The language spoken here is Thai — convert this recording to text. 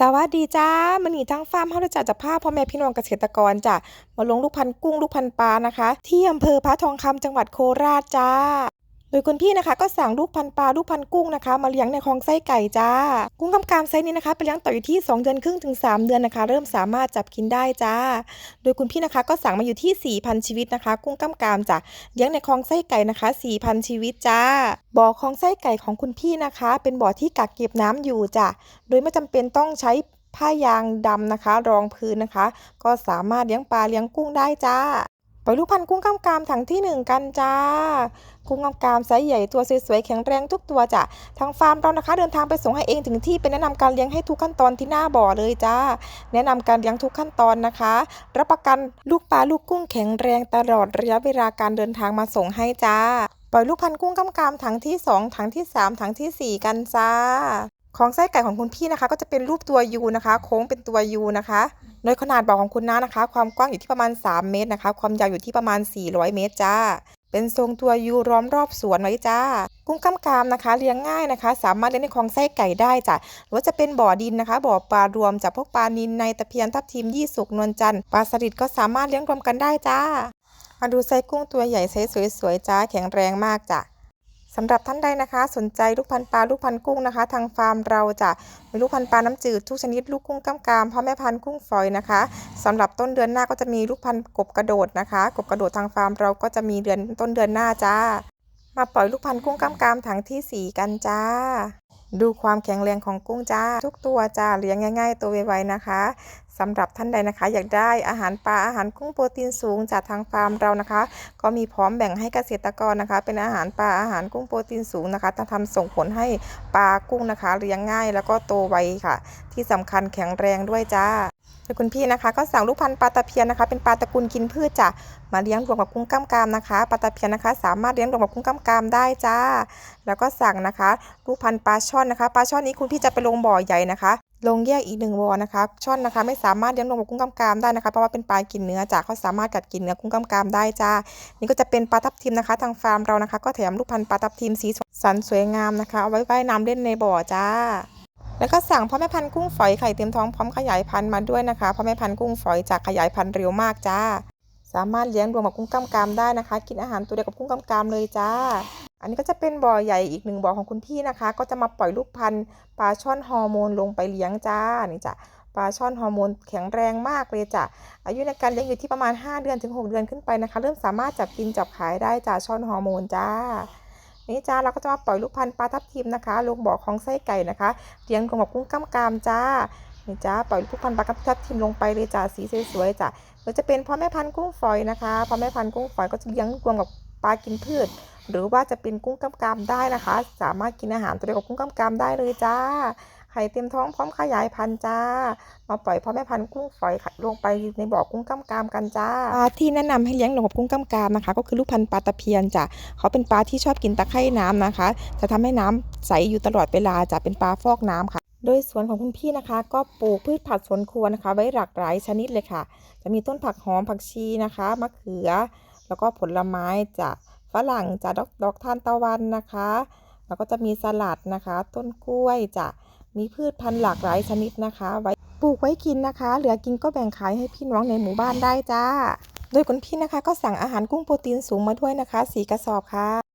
สวัสดีจ้ามันนี่ทั้งฟาร์มเฮาจ่าจัดภาพาพ่อแม่พี่น้องเกษตรกรจ้ะมาลงลูกพันกุ้งลูกพันปลานะคะ ที่อำเภอพระทองคำจังหวัดโคราชจ้า โดยคุณพี่นะคะก็สั่งลูกพันปลาลูกพันกุ้งนะคะ มาเลี้ยงในคลองไส้ไก่จ้า กุ้งกำกามไซส์นี้นะคะไปเลี้ยงต่ออยู่ที่ 2 เดือนครึ่งถึง 3 เดือนนะคะ เริ่มสามารถจับกินได้จ้า โดยคุณพี่นะคะก็สั่งมาอยู่ที่ 4,000 ชีวิตนะคะ กุ้งกำกามจ้ะเลี้ยงในคลองไส้ไก่นะคะ 4,000 ชีวิตจ้า บ่อคลองไส้ไก่ของคุณพี่นะคะ เป็นบ่อที่กักเก็บน้ำอยู่จ้ะโดยไม่จำเป็นต้องใช้ผ้ายางดำนะคะ รองพื้นนะคะ ก็สามารถเลี้ยงปลาเลี้ยงกุ้งได้จ้า ปล่อยลูกพันธุ์กุ้งกำกามถังที่หนึ่งกันจ้า กุ้งกำกามไซส์ใหญ่ตัวสวยๆแข็งแรงทุกตัวจ้ะ ทางฟาร์มเรานะคะ เดินทางไปส่งให้เองถึงที่เป็นแนะนำการเลี้ยงให้ทุกขั้นตอนที่หน้าบ่อเลยจ้า แนะนำการเลี้ยงทุกขั้นตอนนะคะ รับประกันลูกปลาลูกกุ้งแข็งแรงตลอดระยะเวลาการเดินทางมาส่งให้จ้า ปล่อยลูกพันธุ์กุ้งกำกามถังที่ 2 ถังที่ 3 ถังทีสี่4 กันจ้า ของไส้ไก่ของคุณพี่นะคะ ก็จะเป็นรูปตัวยูนะคะ โค้งเป็นตัวยูนะคะโดยขนาดบ่อของคุณน้านะคะ ความกว้างอยู่ที่ประมาณ 3 เมตรนะคะ ความยาวอยู่ที่ประมาณ 400 เมตรจ้า เป็นทรงตัวยูล้อมรอบสวนไว้จ้า กุ้งกำกามนะคะ เลี้ยงง่ายนะคะ สามารถเลี้ยงในคลองไส้ไก่ได้จ้ะหรือว่าจะเป็นบ่อดินนะคะ บ่อปลารวมจากพวกปลานิลในตะเพียนทับทิมยี่สุกนวลจันทร์ปลาสลิดก็สามารถเลี้ยงรวมกันได้จ้ามาดูไส์กุ้งตัวใหญ่ไซส์สวยๆจ้าแข็งแรงมากจ้ะ สำหรับท่านใดนะคะ สนใจลูกพันปลาลูกพันกุ้งนะคะ ทางฟาร์มเราจะมีลูกพันปลาน้ำจืดทุกชนิดลูกกุ้งกำกามพ่อแม่พันกุ้งฝอยนะคะสำหรับต้นเดือนหน้าก็จะมีลูกพันกบกระโดดนะคะ กบกระโดดทางฟาร์มเราก็จะมีเดือนต้นเดือนหน้าจ้า มาปล่อยลูกพันกุ้งกำกามถังที่ 4 กันจ้า ดูความแข็งแรงของกุ้งจ้า ทุกตัวจ้าเลี้ยงง่าย ๆ ตัวไวๆนะคะ สำหรับท่านใดนะคะ อยากได้อาหารปลาอาหารกุ้งโปรตีนสูงจากทางฟาร์มเรานะคะ ก็มีพร้อมแบ่งให้เกษตรกรนะคะ เป็นอาหารปลาอาหารกุ้งโปรตีนสูงนะคะจะทำส่งผลให้ปลากุ้งนะคะเลี้ยงง่ายแล้วก็โตไวค่ะ ที่สำคัญแข็งแรงด้วยจ้าคุณพี่นะคะ ก็สั่งลูกพันธุ์ปลาตะเพียนนะคะ เป็นปลาตระกูลกินพืชจ้ะมาเลี้ยงรวมกับกุ้งก้ามกามนะคะปลาตะเพียนนะคะ สามารถเลี้ยงรวมกับกุ้งก้ามกามได้จ้า แล้วก็สั่งนะคะ ลูกพันธุ์ปลาช่อนนะคะปลาช่อนนี้คุณพี่จะไปลงบ่อใหญ่นะคะ ลงแยกอีกหนึ่งบ่อนะคะช่อนนะคะ ไม่สามารถเลี้ยงรวมกับกุ้งกล้ามกรามได้นะคะ เพราะว่าเป็นปลากินเนื้อจ้ะเขาสามารถกัดกินเนื้อกุ้งกล้ามกรามได้จ้านี่ก็จะเป็นปลาทับทิมนะคะ ทางฟาร์มเรานะคะ ก็แถมลูกพันธุ์ปลาทับทิมสีสันสวยงามนะคะเอาไว้ว่ายน้ำเล่นในบ่อจ้า แล้วก็สั่งพ่อแม่พันธุ์กุ้งฝอยไข่เต็มท้องพร้อมขยายพันธุ์มาด้วยนะคะพ่อแม่พันธุ์กุ้งฝอยจากขยายพันธุ์เร็วมากจ้า สามารถเลี้ยงรวมกับกุ้งกล้ามกรามได้นะคะ กินอาหารตัวเดียวกับกุ้งกล้ามกรามเลยจ้า นนี้ก็จะเป็นบ่อใหญ่อีกหนึ่งบ่อของคุณพี่นะคะ ก็จะมาปล่อยลูกพันธุ์ปลาช่อนฮอร์โมนลงไปเลี้ยงจ้านี่จ้ะปลาช่อนฮอร์โมนแข็งแรงมากเลยจ้ะ อายุในการเลี้ยงอยู่ที่ประมาณ 5 เดือนถึง 6 เดือนขึ้นไปนะคะ เริ่มสามารถจับกินจับขายได้จ้าช่อนฮอร์โมนจ้า นี่จ้าเราก็จะมาปล่อยลูกพันธุ์ปลาทับทิมนะคะ ลงบ่อของไส้ไก่นะคะเลี้ยงรวมกับกุ้งก้ามกามจ้า นี่จ้าปล่อยลูกพันธุ์ปลาทับทิมลงไปเลยจ้าสีสวยๆจ้ะเราจะเป็นพ่อแม่พันธุ์กุ้งฝอยนะคะ พ่อแม่พันธุ์กุ้งฝอยก็จะเลี้ยงรวมกับปลากินพืช หรือว่าจะเป็นกุ้งกำกามได้นะคะ สามารถกินอาหารตัวเดียวกับกุ้งกำกามได้เลยจ้าไข่เต็มท้องพร้อมขยายพันธุ์จ้า มาปล่อยพ่อแม่พันธุ์กุ้งฝอยลงไปในบ่อกุ้งกำกามกันจ้าปลาที่แนะนำให้เลี้ยงลงกับกุ้งกำกามนะคะ ก็คือลูกพันธุ์ปลาตะเพียนจ้ะเขาเป็นปลาที่ชอบกินตะไคร่น้ำนะคะ จะทำให้น้ำใสอยู่ตลอดเวลาจะเป็นปลาฟอกน้ำค่ะโดยสวนของคุณพี่นะคะ ก็ปลูกพืชผักสวนครัวนะคะ ไว้หลากหลายชนิดเลยค่ะ จะมีต้นผักหอมผักชีนะคะมะเขือ แล้วก็ผลไม้จะ รั่งจะดอกดอกทานตะวันนะคะแล้วก็จะมีสลัดนะคะ ต้นกล้วยจะมีพืชพันธุ์หลากหลายชนิดนะคะ ไว้ปลูกไว้กินนะคะ เหลือกินก็แบ่งขายให้พี่น้องในหมู่บ้านได้จ้า โดยคุณพี่นะคะก็สั่งอาหารกุ้งโปรตีนสูงมาด้วยนะคะสีกระสอบค่ะ